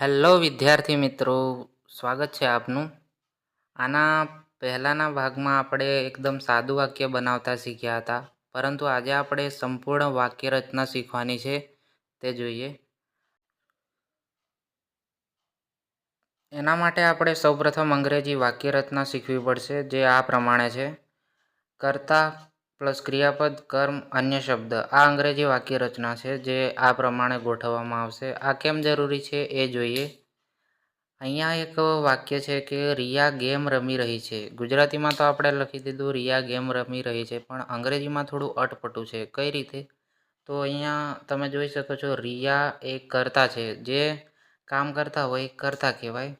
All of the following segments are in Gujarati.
હેલો વિદ્યાર્થી મિત્રો, સ્વાગત છે આપનું. આના પહેલાંના ભાગમાં આપણે એકદમ સાદું વાક્ય બનાવતા શીખ્યા હતા, પરંતુ આજે આપણે સંપૂર્ણ વાક્ય રચના શીખવાની છે, તે જોઈએ. એના માટે આપણે સૌપ્રથમ અંગ્રેજી વાક્ય રચના શીખવી પડશે, જે આ પ્રમાણે છે. કર્તા પ્લસ ક્રિયાપદ, કર્મ, અન્ય શબ્દ. આ અંગ્રેજી વાક્ય રચના છે જે આ પ્રમાણે ગોઠવવામાં આવશે. આ કેમ જરૂરી છે એ જોઈએ. અહીંયા એક વાક્ય છે કે રિયા ગેમ રમી રહી છે. ગુજરાતીમાં તો આપણે લખી દીધું રિયા ગેમ રમી રહી છે, પણ અંગ્રેજીમાં થોડું અટપટું છે. કઈ રીતે? તો અહીંયા તમે જોઈ શકો છો, રિયા એ કર્તા છે. જે કામ કરતા હોય કર્તા કહેવાય.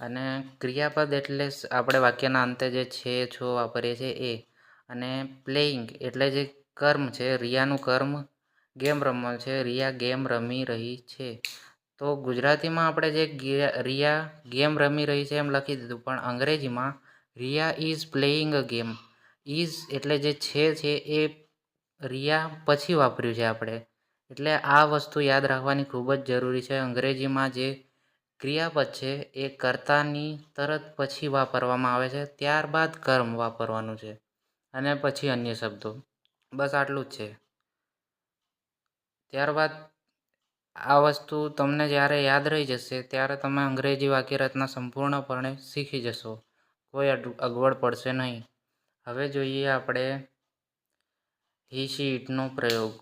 અને ક્રિયાપદ એટલે આપણે વાક્યના અંતે જે છે, છો વાપરીએ છીએ એ. અને પ્લેઇંગ એટલે જે કર્મ છે, રિયાનું કર્મ, ગેમ રમવાનું છે, રિયા ગેમ રમી રહી છે. તો ગુજરાતીમાં આપણે જે રિયા ગેમ રમી રહી છે એમ લખી દીધું, પણ અંગ્રેજીમાં Riya is playing a game is એટલે જે છે છે એ રિયા પછી વાપર્યું છે આપણે. એટલે આ વસ્તુ યાદ રાખવાની ખૂબ જ જરૂરી છે. અંગ્રેજીમાં જે ક્રિયાપદ છે, એ કર્તાની તરત પછી વાપરવામાં આવે છે, ત્યારબાદ કર્મ વાપરવાનું છે. અને પછી અન્ય શબ્દો. બસ આટલું જ છે. ત્યારબાદ આ વસ્તુ તમને જ્યારે યાદ રહી જશે, ત્યારે તમે અંગ્રેજી વાક્ય રચના સંપૂર્ણપણે શીખી જશો. કોઈ અગવડ પડશે નહીં. હવે જોઈએ આપણે હી શી ઇટનો પ્રયોગ.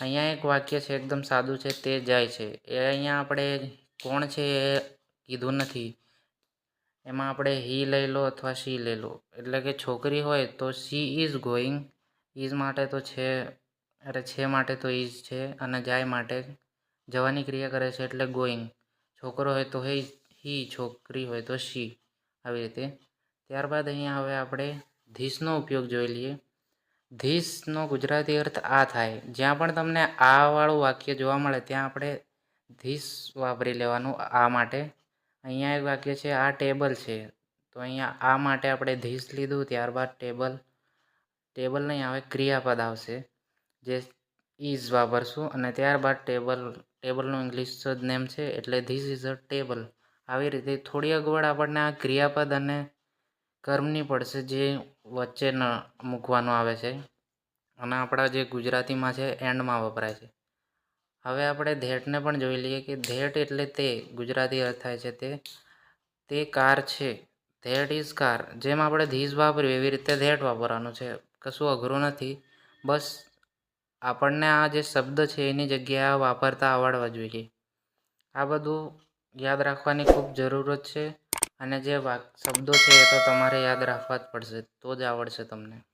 અહીંયા એક વાક્ય છે, એકદમ સાદું છે, તે જાય છે. એ અહીંયા આપણે કોણ છે એ કીધું નથી. એમાં આપણે હી લઈ લો અથવા સી લઈ લો. એટલે કે છોકરી હોય તો સી ઇઝ ગોઈંગ ઇઝ માટે તો છે, અરે છે માટે તો ઇઝ છે અને જાય માટે જવાની ક્રિયા કરે છે એટલે ગોઈંગ છોકરો હોય તો હે હી છોકરી હોય તો શી આવી રીતે. ત્યારબાદ અહીંયા હવે આપણે ધીસનો ઉપયોગ જોઈ લઈએ. ધીસનો ગુજરાતી અર્થ આ થાય. જ્યાં પણ તમને આ વાળું વાક્ય જોવા મળે, ત્યાં આપણે ધીસ વાપરી લેવાનું આ માટે. અહીંયા એક વાક્ય છે, આ ટેબલ છે. તો અહીંયા આ માટે આપણે ધીસ લીધું, ત્યારબાદ ટેબલ. ટેબલ નહીં આવે ક્રિયાપદ આવશે, જે ઇઝ વાપરશું. અને ત્યારબાદ ટેબલ, ટેબલનું ઇંગ્લિશ જ નેમ છે, એટલે ધીસ ઇઝ અ ટેબલ. આવી રીતે થોડી અગવડ આપણને આ ક્રિયાપદ અને કર્મની પડશે જે વચ્ચે ન મૂકવાનું આવે છે. અને આપણા જે ગુજરાતીમાં છે, એન્ડમાં વપરાય છે. હવે આપણે ધેટને પણ જોઈ લઈએ કે ધેટ એટલે તે, ગુજરાતી અર્થ થાય છે તે. તે કાર છે. That is car. જેમ આપણે ધીસ વાપર્યું એવી રીતે ધેટ વાપરવાનું છે. કશું અઘરું નથી. બસ આપણને આ જે શબ્દ છે એની જગ્યાએ વાપરતા આવડવા જોઈએ. આ બધું યાદ રાખવાની ખૂબ જરૂરત છે. અને જે વાક શબ્દો છે એ તો તમારે યાદ રાખવા જ પડશે. તો જ આવડશે તમને.